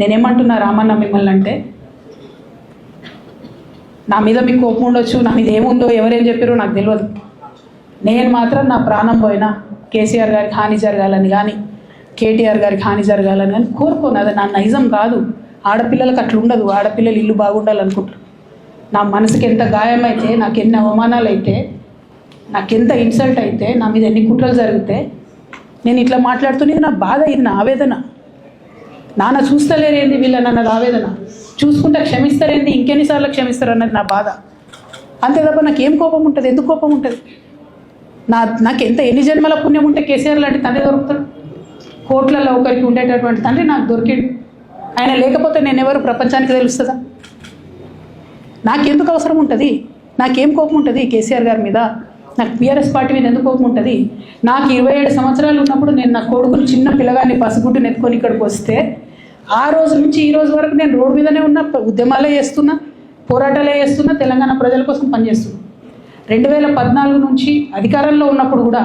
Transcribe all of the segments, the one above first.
నేనేమంటున్నా రామన్న మిమ్మల్ని అంటే నా మీద మీకు కోపం ఉండొచ్చు నా మీద ఏముందో ఎవరేం చెప్పారో నాకు తెలియదు నేను మాత్రం నా ప్రాణం పోయినా కేసీఆర్ గారికి హాని జరగాలని కానీ కేటీఆర్ గారికి హాని జరగాలని కానీ కోరుకోను. అది నా నైజం కాదు. ఆడపిల్లలకు అట్లా ఉండదు. ఆడపిల్లలు ఇల్లు బాగుండాలనుకుంటారు నా మనసుకి ఎంత గాయమైతే నాకు ఎన్ని అవమానాలు అయితే నాకు ఎంత ఇన్సల్ట్ అయితే నా మీద ఎన్ని కుట్రలు జరిగితే నేను ఇట్లా మాట్లాడుతున్నది నా బాధ ఇది నా ఆవేదన. నాన్న చూస్తలేరేంది వీళ్ళని అన్నది ఆవేదన? చూసుకుంటే క్షమిస్తారేంది? ఇంకెన్నిసార్లు క్షమిస్తారు అన్నది నా బాధ. అంతే తప్ప నాకు ఏం కోపం ఉంటుంది? ఎందుకు కోపం ఉంటుంది? నా నాకు ఎంత ఎన్ని జన్మల పుణ్యం ఉంటే కేసీఆర్ లాంటి తండ్రి దొరుకుతాడు? కోట్లలో ఒకరికి ఉండేటటువంటి తండ్రి నాకు దొరికిడు. ఆయన లేకపోతే నేను ఎవరు ప్రపంచానికి తెలుస్తుందా? నాకెందుకు అవసరం ఉంటుంది? నాకేం కోపం ఉంటుంది? కేసీఆర్ గారి మీద నాకు బీఆర్ఎస్ పార్టీ మీద ఎందుకు కోపం ఉంటుంది? నాకు ఇరవై ఏడు సంవత్సరాలు ఉన్నప్పుడు నేను నా కొడుకుని చిన్న పిల్లగాన్ని పసిగుడ్డుని ఎత్తుకొని ఇక్కడికి వస్తే ఆ రోజు నుంచి ఈ రోజు వరకు నేను రోడ్డు మీదనే ఉన్న ఉద్యమాలే చేస్తున్నా పోరాటాలే చేస్తున్నా తెలంగాణ ప్రజల కోసం పనిచేస్తున్నా. రెండు వేల పద్నాలుగు నుంచి అధికారంలో ఉన్నప్పుడు కూడా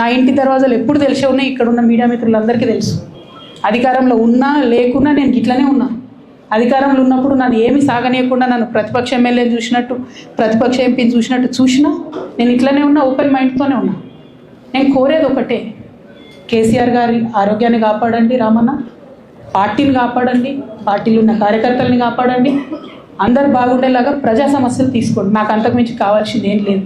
నా ఇంటి దర్వాజాలు ఎప్పుడు తెలిసే ఉన్నాయి? ఇక్కడ ఉన్న మీడియా మిత్రులందరికీ తెలుసు. అధికారంలో ఉన్నా లేకున్నా నేను ఇట్లనే ఉన్నా. అధికారంలో ఉన్నప్పుడు నన్ను ఏమి సాగనీయకుండా నన్ను ప్రతిపక్ష ఎమ్మెల్యే చూసినట్టు ప్రతిపక్ష ఎంపీని చూసినట్టు చూసినా నేను ఇట్లనే ఉన్నా ఓపెన్ మైండ్తోనే ఉన్నా. నేను కోరేది ఒకటే కేసీఆర్ గారి ఆరోగ్యాన్ని కాపాడండి రామన్న పార్టీని కాపాడండి పార్టీలు ఉన్న కార్యకర్తల్ని కాపాడండి అందరు బాగుండేలాగా ప్రజా సమస్యలు తీసుకోండి. నాకు అంతకుమించి కావాల్సింది ఏం లేదు.